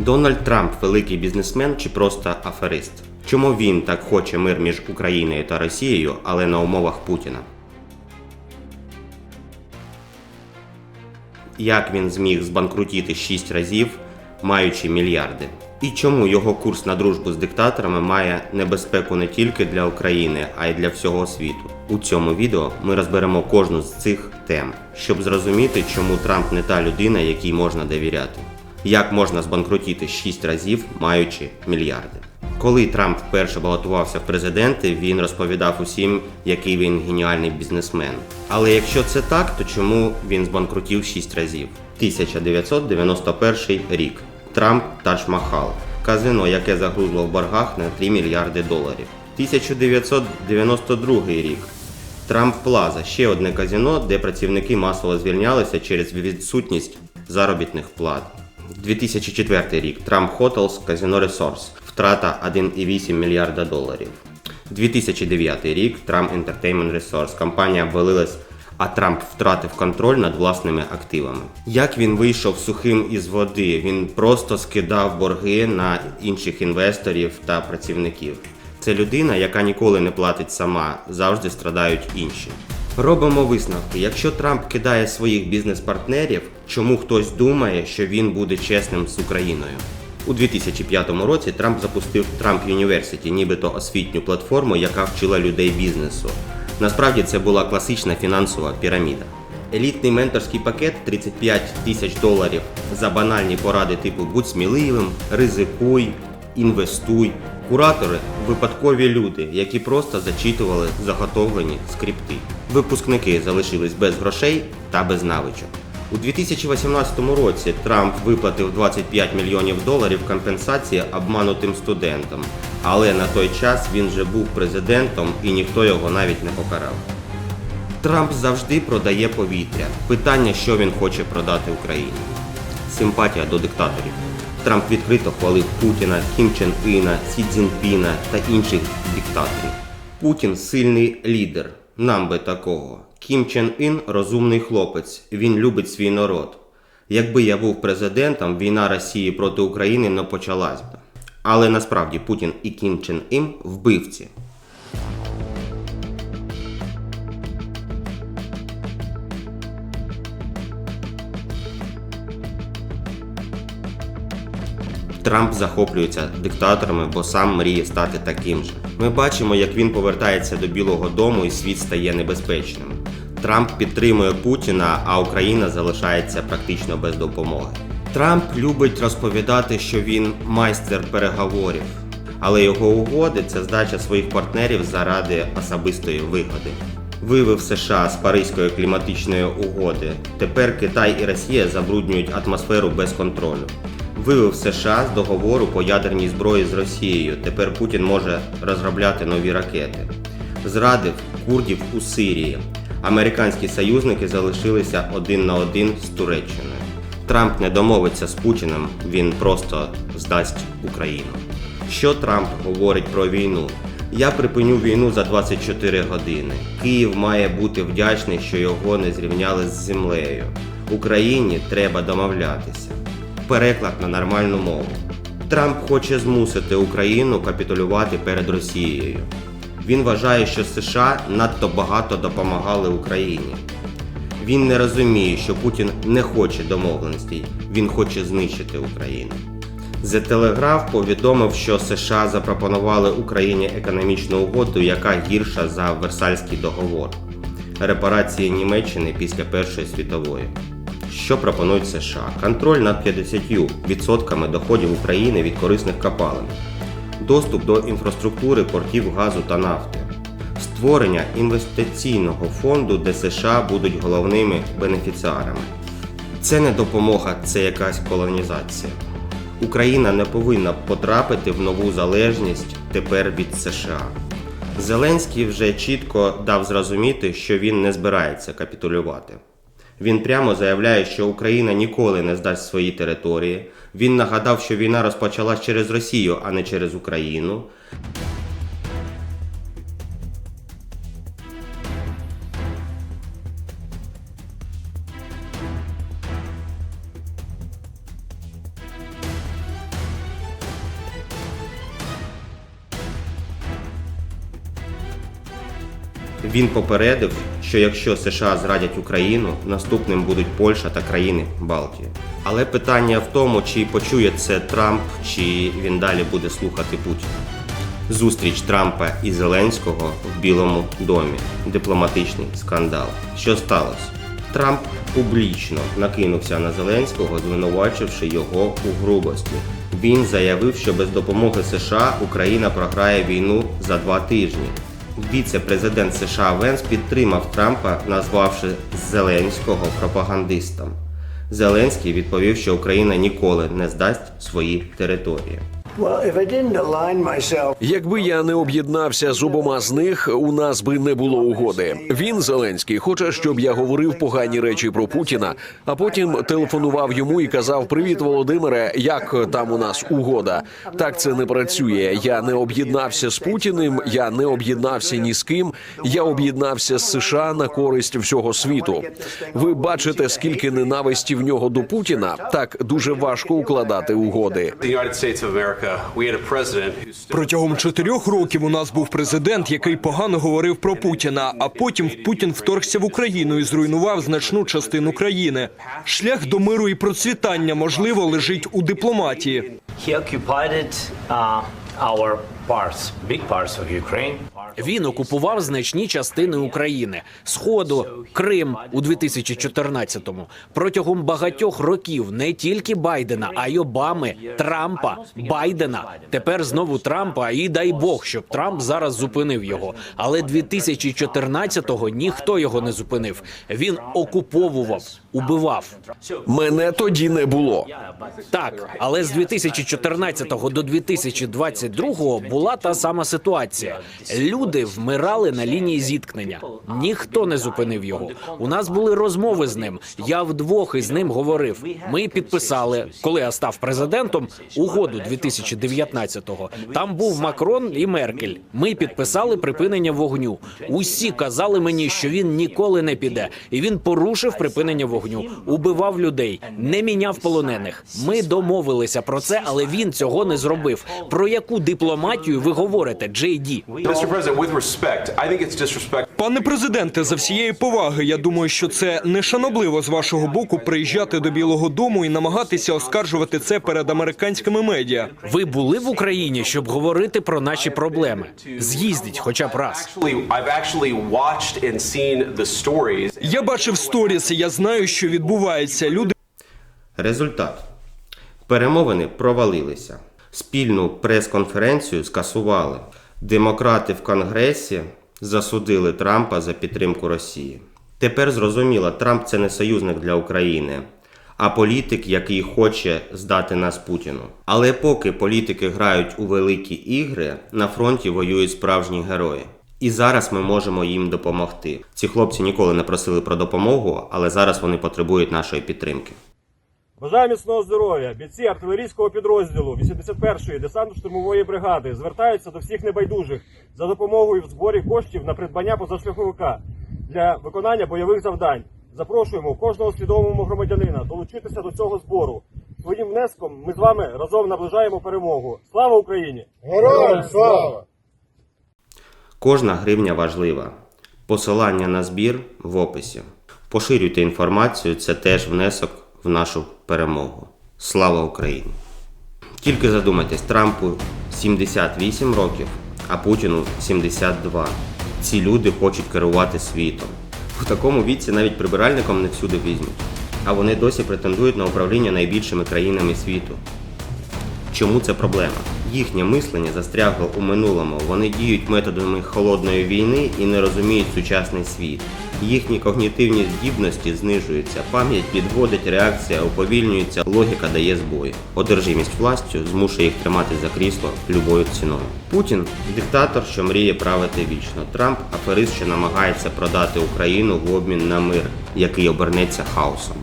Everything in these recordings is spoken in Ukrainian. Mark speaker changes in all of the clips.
Speaker 1: Дональд Трамп великий бізнесмен чи просто аферист? Чому він так хоче мир між Україною та Росією, але на умовах Путіна? Як він зміг збанкрутіти 6 разів, маючи мільярди? І чому його курс на дружбу з диктаторами має небезпеку не тільки для України, а й для всього світу? У цьому відео ми розберемо кожну з цих тем, щоб зрозуміти, чому Трамп не та людина, якій можна довіряти. Як можна збанкрутіти 6 разів, маючи мільярди? Коли Трамп вперше балотувався в президенти, він розповідав усім, який він геніальний бізнесмен. Але якщо це так, то чому він збанкрутів 6 разів? 1991 рік. Трамп Тадж Махал. Казино, яке загрузло в боргах на 3 мільярди доларів. 1992 рік. Трамп Плаза ще одне казино, де працівники масово звільнялися через відсутність заробітних плат. 2004 рік. Трамп Hotels Казино Ресорс. Втрата 1,8 мільярда доларів. 2009 рік. Трамп Entertainment Resource. Компанія обвалилась, а Трамп втратив контроль над власними активами. Як він вийшов сухим із води? Він просто скидав борги на інших інвесторів та працівників. Це людина, яка ніколи не платить сама, завжди страдають інші. Робимо висновки. Якщо Трамп кидає своїх бізнес-партнерів, чому хтось думає, що він буде чесним з Україною? У 2005 році Трамп запустив Trump University, нібито освітню платформу, яка вчила людей бізнесу. Насправді це була класична фінансова піраміда. Елітний менторський пакет 35 тисяч доларів за банальні поради типу будь сміливим, ризикуй, інвестуй. Куратори випадкові люди, які просто зачитували заготовлені скрипти. Випускники залишились без грошей та без навичок. У 2018 році Трамп виплатив 25 мільйонів доларів компенсації обманутим студентам, але на той час він вже був президентом і ніхто його навіть не покарав. Трамп завжди продає повітря. Питання, що він хоче продати Україні. Симпатія до диктаторів. Трамп відкрито хвалив Путіна, Кім Чен Іна, Сі Цзіньпіна та інших диктаторів. Путін сильний лідер. Нам би такого. Кім Чен Ін розумний хлопець. Він любить свій народ. Якби я був президентом, війна Росії проти України не почалась би. Але насправді Путін і Кім Чен Ін вбивці. Трамп захоплюється диктаторами, бо сам мріє стати таким же. Ми бачимо, як він повертається до Білого Дому і світ стає небезпечним. Трамп підтримує Путіна, а Україна залишається практично без допомоги. Трамп любить розповідати, що він майстер переговорів, але його угоди це здача своїх партнерів заради особистої вигоди. Вивів США з Паризької кліматичної угоди. Тепер Китай і Росія забруднюють атмосферу без контролю. Вивів США з договору по ядерній зброї з Росією. Тепер Путін може розробляти нові ракети. Зрадив курдів у Сирії. Американські союзники залишилися один на один з Туреччиною. Трамп не домовиться з Путіним, він просто здасть Україну. Що Трамп говорить про війну? Я припиню війну за 24 години. Київ має бути вдячний, що його не зрівняли з землею. Україні треба домовлятися. Переклад на нормальну мову. Трамп хоче змусити Україну капітулювати перед Росією. Він вважає, що США надто багато допомагали Україні. Він не розуміє, що Путін не хоче домовленостей, він хоче знищити Україну. The Telegraph повідомив, що США запропонували Україні економічну угоду, яка гірша за Версальський договор, репарації Німеччини після Першої світової. Що пропонують США? Контроль над 50% доходів України від корисних копалин, доступ до інфраструктури портів газу та нафти, створення інвестиційного фонду, де США будуть головними бенефіціарами. Це не допомога, це якась колонізація. Україна не повинна потрапити в нову залежність тепер від США. Зеленський вже чітко дав зрозуміти, що він не збирається капітулювати. Він прямо заявляє, що Україна ніколи не здасть свої території. Він нагадав, що війна розпочалась через Росію, а не через Україну. Він попередив, що якщо США зрадять Україну, наступним будуть Польща та країни Балтії. Але питання в тому, чи почує це Трамп, чи він далі буде слухати Путіна. Зустріч Трампа і Зеленського в Білому домі. Дипломатичний скандал. Що сталося? Трамп публічно накинувся на Зеленського, звинувачивши його у грубості. Він заявив, що без допомоги США Україна програє війну за два тижні. Віце-президент США Венс підтримав Трампа, назвавши Зеленського пропагандистом. Зеленський відповів, що Україна ніколи не здасть свої території.
Speaker 2: Well, if I didn't align myself
Speaker 3: Якби я не об'єднався з обома з них, у нас би не було угоди. Він Зеленський хоче, щоб я говорив погані речі про Путіна, а потім телефонував йому і казав: Привіт, Володимире, як там у нас угода? Так це не працює. Я не об'єднався з Путіним, я не об'єднався ні з ким. Я об'єднався з США на користь всього світу. Ви бачите, скільки ненависті в нього до Путіна. Так дуже важко укладати угоди.
Speaker 4: Протягом чотирьох років у нас був президент, який погано говорив про Путіна. А потім Путін вторгся в Україну і зруйнував значну частину країни. Шлях до миру і процвітання можливо лежить у дипломатії.
Speaker 5: Він окупував значні частини України, Сходу, Крим у 2014-му. Протягом багатьох років не тільки Байдена, а й Обами, Трампа, Байдена. Тепер знову Трампа, і дай Бог, щоб Трамп зараз зупинив його. Але 2014-го ніхто його не зупинив. Він окуповував, убивав.
Speaker 3: Мене тоді не було.
Speaker 5: Так, але з 2014 до 2022 була та сама ситуація. Люди вмирали на лінії зіткнення. Ніхто не зупинив його. У нас були розмови з ним. Я вдвох із ним говорив. Ми підписали, коли я став президентом, угоду 2019-го. Там був Макрон і Меркель. Ми підписали припинення вогню. Усі казали мені, що він ніколи не піде, і він порушив припинення вогню, убивав людей, не міняв полонених. Ми домовилися про це, але він цього не зробив. Про яку дипломатію ви говорите, Джей Ді?
Speaker 4: Пане президенте, за всієї поваги, я думаю, що це нешанобливо з вашого боку приїжджати до Білого Дому і намагатися оскаржувати це перед американськими медіа.
Speaker 5: Ви були в Україні, щоб говорити про наші проблеми. З'їздіть, хоча б раз.
Speaker 6: Actually, I've actually watched and seen the stories.
Speaker 4: Я бачив сторіс, і я знаю, що відбувається. Люди
Speaker 1: Результат. Перемовини провалилися. Спільну прес-конференцію скасували. Демократи в Конгресі засудили Трампа за підтримку Росії. Тепер зрозуміло, Трамп це не союзник для України, а політик, який хоче здати нас Путіну. Але поки політики грають у великі ігри, на фронті воюють справжні герої. І зараз ми можемо їм допомогти. Ці хлопці ніколи не просили про допомогу, але зараз вони потребують нашої підтримки.
Speaker 7: Бажаю міцного здоров'я. Бійці артилерійського підрозділу 81-ї десантно-штурмової бригади звертаються до всіх небайдужих за допомогою в зборі коштів на придбання позашляховика для виконання бойових завдань. Запрошуємо кожного свідомого громадянина долучитися до цього збору. Своїм внеском ми з вами разом наближаємо перемогу. Слава Україні! Героям!
Speaker 1: Кожна гривня важлива. Посилання на збір в описі. Поширюйте інформацію, це теж внесок в нашу перемогу. Слава Україні! Тільки задумайтесь, Трампу 78 років, а Путіну 72. Ці люди хочуть керувати світом. У такому віці навіть прибиральником не всюди візьмуть. А вони досі претендують на управління найбільшими країнами світу. Чому це проблема? Їхнє мислення застрягло у минулому. Вони діють методами холодної війни і не розуміють сучасний світ. Їхні когнітивні здібності знижуються, пам'ять підводить, реакція уповільнюється, логіка дає збої. Одержимість властю змушує їх тримати за крісло любою ціною. Путін диктатор, що мріє правити вічно. Трамп аферист, що намагається продати Україну в обмін на мир, який обернеться хаосом.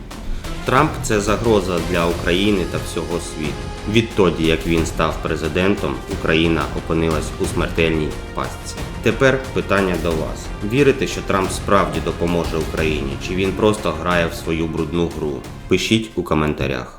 Speaker 1: Трамп це загроза для України та всього світу. Відтоді, як він став президентом, Україна опинилась у смертельній пастці. Тепер питання до вас: вірите, що Трамп справді допоможе Україні, чи він просто грає в свою брудну гру? Пишіть у коментарях.